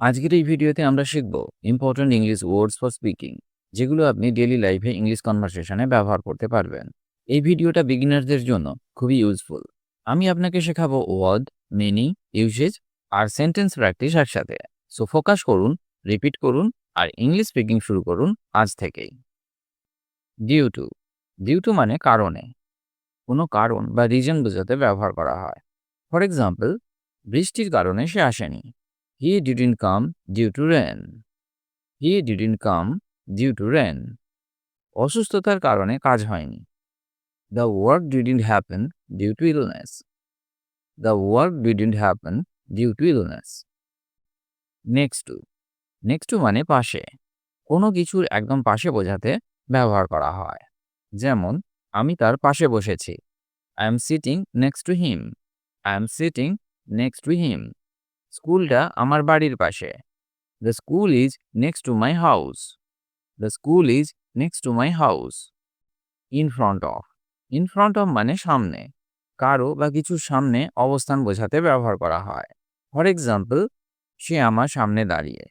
আজকের এই ভিডিওতে আমরা শিখব important English words for speaking যেগুলো আপনি ডেলি লাইফে ইংলিশ কনভারসেশনে ব্যবহার করতে পারবেন। এই ভিডিওটা বিগিনারদের জন্য খুবই ইউজফুল আমি আপনাকে শেখাবো ওয়ার্ড মিনিং ইউসেজ আর সেন্টেন্স প্র্যাকটিস একসাথে। সো ফোকাস করুন রিপিট করুন আর ইংলিশ স্পিকিং শুরু করুন আজ থেকেই। ডিউ টু ডিউ টু মানে কারণে। কোনো কারণ বা রিজন বোঝাতে ব্যবহার করা হয়। ফর এক্সাম্পল বৃষ্টির কারণে সে আসেনি। He didn't come due to rain he didn't come due to rain অসুস্থতার কারণে কাজ হয়নি। The work didn't happen due to illness the work didn't happen due to illness next to next to মানে পাশে। কোনো কিছুর একদম পাশে বোঝাতে ব্যবহার করা হয়। যেমন, আমি তার পাশে বসেছি। I am sitting next to him I am sitting next to him স্কুলটা আমার বাড়ির পাশে। The school is next to my house the school is next to my house in front of in front of মানে সামনে। কারও বা কিছুর সামনে অবস্থান বোঝাতে ব্যবহার করা হয়। ফর এক্সাম্পল সে আমার সামনে দাঁড়িয়ে।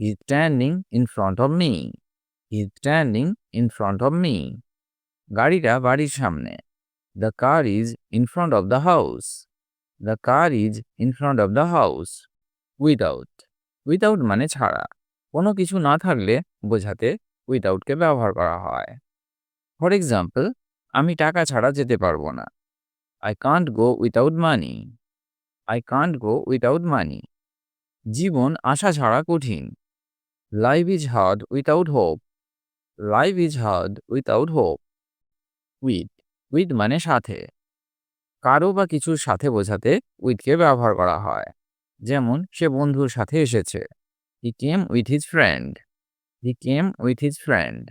He standing in front of me he standing in front of me গাড়িটা বাড়ির সামনে। The car is in front of the house the car is in front of the house without without মানে ছাড়া। কোনো কিছু না থাকলে বোঝাতে উইদাউটকে ব্যবহার করা হয়। ফর এক্সাম্পল আমি টাকা ছাড়া যেতে পারব না। I can't go without money I can't go without money জীবন আশা ছাড়া কঠিন। Life is hard without hope life is hard without hope with with মানে সাথে। কারও বা কিছুর সাথে বোঝাতে উইথকে ব্যবহার করা হয়। যেমন, সে বন্ধুর সাথে এসেছে। He came with his friend he came with his friend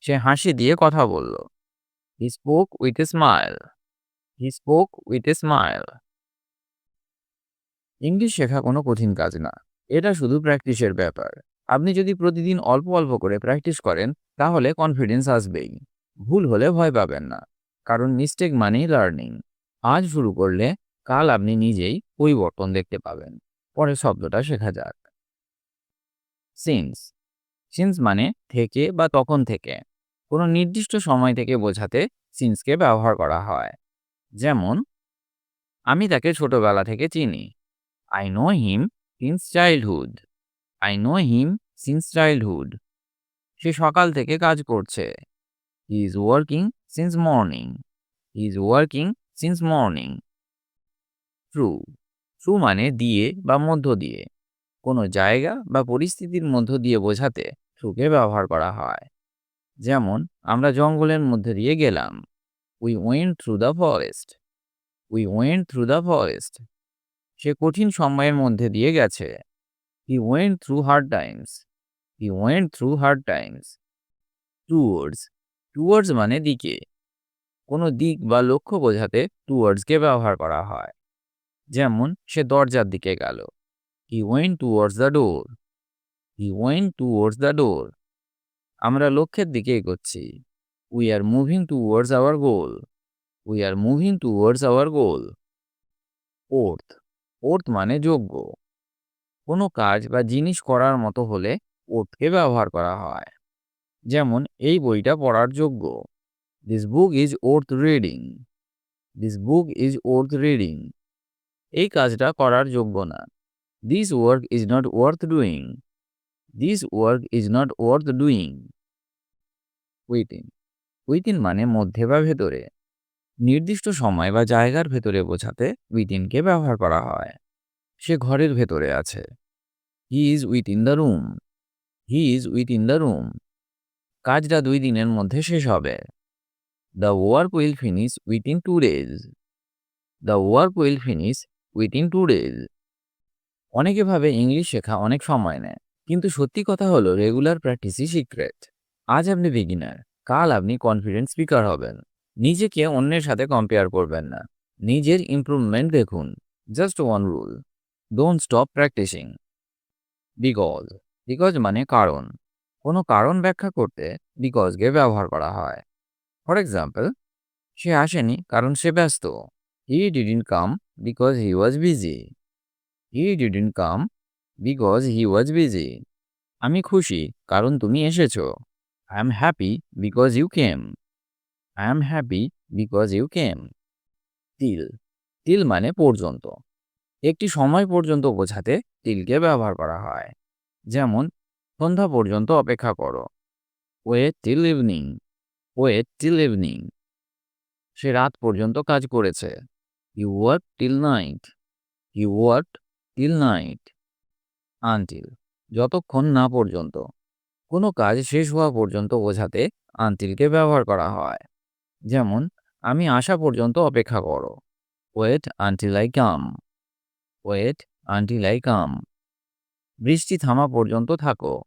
সে হাসি দিয়ে কথা বলল। He spoke with a smile he spoke with a smile English শেখা কোনো কঠিন কাজ না। এটা শুধু প্র্যাকটিসের ব্যাপার। আপনি যদি প্রতিদিন অল্প অল্প করে প্র্যাকটিস করেন, তাহলে কনফিডেন্স আসবেই। ভুল হলে ভয় পাবেন না। কারণ মিস্টেক মানেই লার্নিং। আজ শুরু করলে কাল আপনি নিজেই পরিবর্তন দেখতে পাবেন। পরে শব্দটা শেখা যাক। সিন্স সিন্স মানে থেকে বা তখন থেকে। কোনো নির্দিষ্ট সময় থেকে বোঝাতে সিন্সকে ব্যবহার করা হয়। যেমন, আমি তাকে ছোটবেলা থেকে চিনি। I know him since childhood I know him since childhood সে সকাল থেকে কাজ করছে। He is working since morning he is working since morning through through মানে দিয়ে বা মধ্য দিয়ে। কোনো জায়গা বা পরিস্থিতির মধ্য দিয়ে বোঝাতে ট্রুকে ব্যবহার করা হয়। যেমন, আমরা জঙ্গলের মধ্যে দিয়ে গেলাম। We went through the forest we went through the forest সে কঠিন সময়ের মধ্যে দিয়ে গেছে। He went through hard times he went through hard times towards towards মানে দিকে। কোনো দিক বা লক্ষ্য বোঝাতে টুয়ার্ডসকে ব্যবহার করা হয়। যেমন, সে দরজার দিকে গেল। He went towards the door he went towards the door আমরা লক্ষ্যের দিকে এগোচ্ছি। We are moving towards our goal we are moving towards our goal worth worth মানে যোগ্য। কোনো কাজ বা জিনিস করার মতো হলে ওর্থকে ব্যবহার করা হয়। যেমন, এই বইটা পড়ার যোগ্য। This book is worth reading this book is worth reading এই কাজটা করার যোগ্য না। This work is not worth doing this work is not worth doing within within মানে মধ্যে বা ভেতরে। নির্দিষ্ট সময় বা জায়গার ভেতরে বোঝাতে উইথিনকে ব্যবহার করা হয়। সে ঘরের ভেতরে আছে। He is within the room he is within the room কাজটা দুই দিনের মধ্যে শেষ হবে। The work will finish within two days the work will finish within two days অনেকে ভাবে ইংলিশ শেখা অনেক সময় নেয়, কিন্তু সত্যি কথা হলো রেগুলার প্র্যাকটিসই সিক্রেট আজ আপনি বিগিনার কাল আপনি কনফিডেন্ট স্পিকার হবেন। নিজেকে অন্যের সাথে কম্পেয়ার করবেন না। নিজের ইমপ্রুভমেন্ট দেখুন। Just one rule don't stop practicing because because মানে কারণ। কোনো কারণ ব্যাখ্যা করতে বিকজকে ব্যবহার করা হয়। ফর এক্সাম্পল সে আসেনি কারণ সে ব্যস্ত। He didn't come because he was busy he didn't come because he was busy আমি খুশি কারণ তুমি এসেছ। I am happy because you came I am happy because you came till. Till মানে পর্যন্ত। একটি সময় পর্যন্ত বোঝাতে তিলকে ব্যবহার করা হয়। যেমন, সন্ধ্যা পর্যন্ত অপেক্ষা করো। Wait till evening wait till evening. সে রাত পর্যন্ত কাজ করেছে। You work till night. You work till night. Until, যতক্ষণ না পর্যন্ত। কোনো কাজ শেষ হওয়া পর্যন্ত বোঝাতে আনটিলকে ব্যবহার করা হয়। যেমন, আমি আসা পর্যন্ত অপেক্ষা করো। Wait until I come. Wait until I come. বৃষ্টি থামা পর্যন্ত থাকো।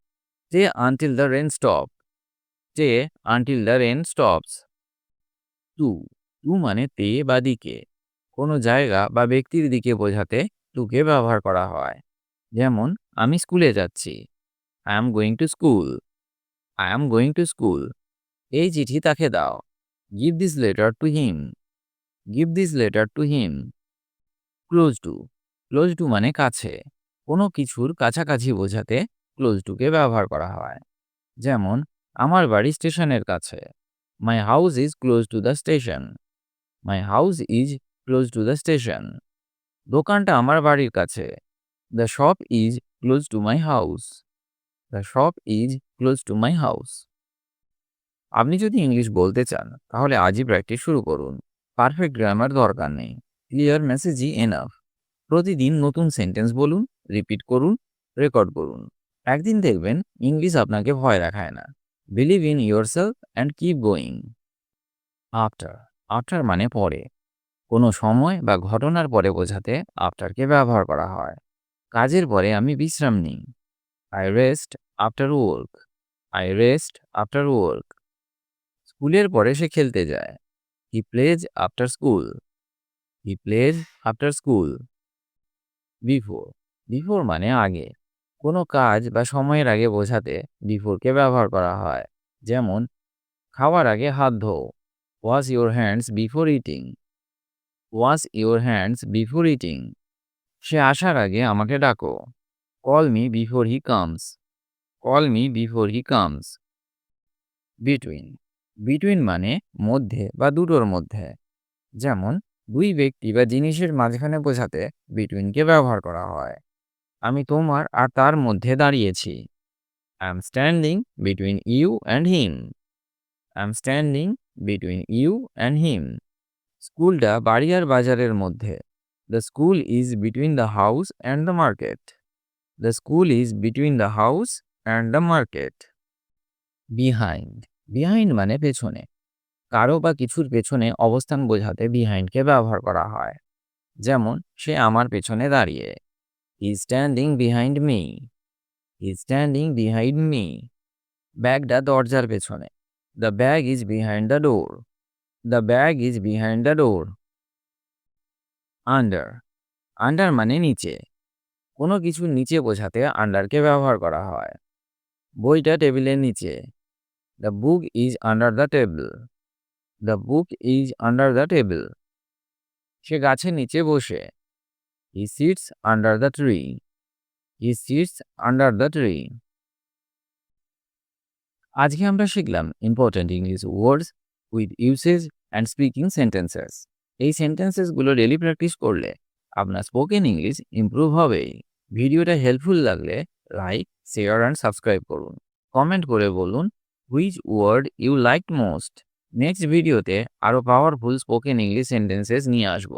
যে until the rain stop. Stay until the rain stops to to মানে তে বা দিকে। কোনো জায়গা বা ব্যক্তির দিকে বোঝাতে টুকে ব্যবহার করা হয়। যেমন, আমি স্কুলে যাচ্ছি। I am going to school I am going to school এই চিঠি তাকে দাও। Give this letter to him give this letter to him close to close to মানে কাছে। কোনো কিছুর কাছাকাছি বোঝাতে ক্লোজ টুকে ব্যবহার করা হয়। যেমন আমার বাড়ি স্টেশনের কাছে। My house is close to the station my house is close to the station দোকানটা আমার বাড়ির কাছে। The shop is close to my house the shop is close to my house আপনি যদি ইংলিশ বলতে চান, তাহলে আজই প্র্যাকটিস শুরু করুন। পারফেক্ট গ্রামার দরকার নেই। ক্লিয়ার মেসেজই এনাফ প্রতিদিন নতুন সেন্টেন্স বলুন রিপিট করুন রেকর্ড করুন। একদিন দেখবেন ইংলিশ আপনাকে ভয় দেখায় না। Believe in your self and keep going after after মানে পরে। কোনো সময় বা ঘটনার পরে বোঝাতে আফটারকে ব্যবহার করা হয়। কাজের পরে আমি বিশ্রাম নিই। I rest after work I rest after work স্কুলের পরে সে খেলতে যায়। He plays after school he plays after school before before মানে আগে। কোনো কাজ বা সময়ের আগে বোঝাতে বিফোরকে ব্যবহার করা হয়। যেমন, খাওয়ার আগে হাত ধোও। Wash your hands before eating wash your hands before eating সে আসার আগে আমাকে ডাকো। Call me before he comes call me before he comes between between মানে মধ্যে বা দুটোর মধ্যে। যেমন, দুই ব্যক্তি বা জিনিসের মাঝখানে বোঝাতে বিটুইনকে ব্যবহার করা হয়। আমি তোমার আর তার মধ্যে দাঁড়িয়েছি। I am standing between you and him I am standing between you and him স্কুলটা বাড়ি আর বাজারের মধ্যে। The school is between the house and the market the school is between the house and the market behind behind মানে পেছনে। কারও বা কিছুর পেছনে অবস্থান বোঝাতে বিহাইন্ডকে ব্যবহার করা হয়। যেমন, সে আমার পেছনে দাঁড়িয়ে। He standing behind me he standing behind me ব্যাগটা দরজার পেছনে। The bag is behind the door the bag is behind the door under under মানে নিচে। কোনো কিছুর নিচে বোঝাতে আন্ডারকে ব্যবহার করা হয়। বইটা টেবিলের নিচে। The book is under the table the book is under the table সে গাছের নিচে বসে। He sits under the tree he sits under the tree আজকে আমরা শিখলাম important English words with usage and speaking sentences এই সেন্টেন্সেসগুলো ডেলি প্র্যাকটিস করলে আপনার স্পোকেন ইংলিশ ইমপ্রুভ হবেই ভিডিওটা হেল্পফুল লাগলে লাইক শেয়ার অ্যান্ড সাবস্ক্রাইব করুন। কমেন্ট করে বলুন which word you like most next ভিডিওতে আরও পাওয়ারফুল স্পোকেন ইংলিশ সেন্টেন্সেস নিয়ে আসব।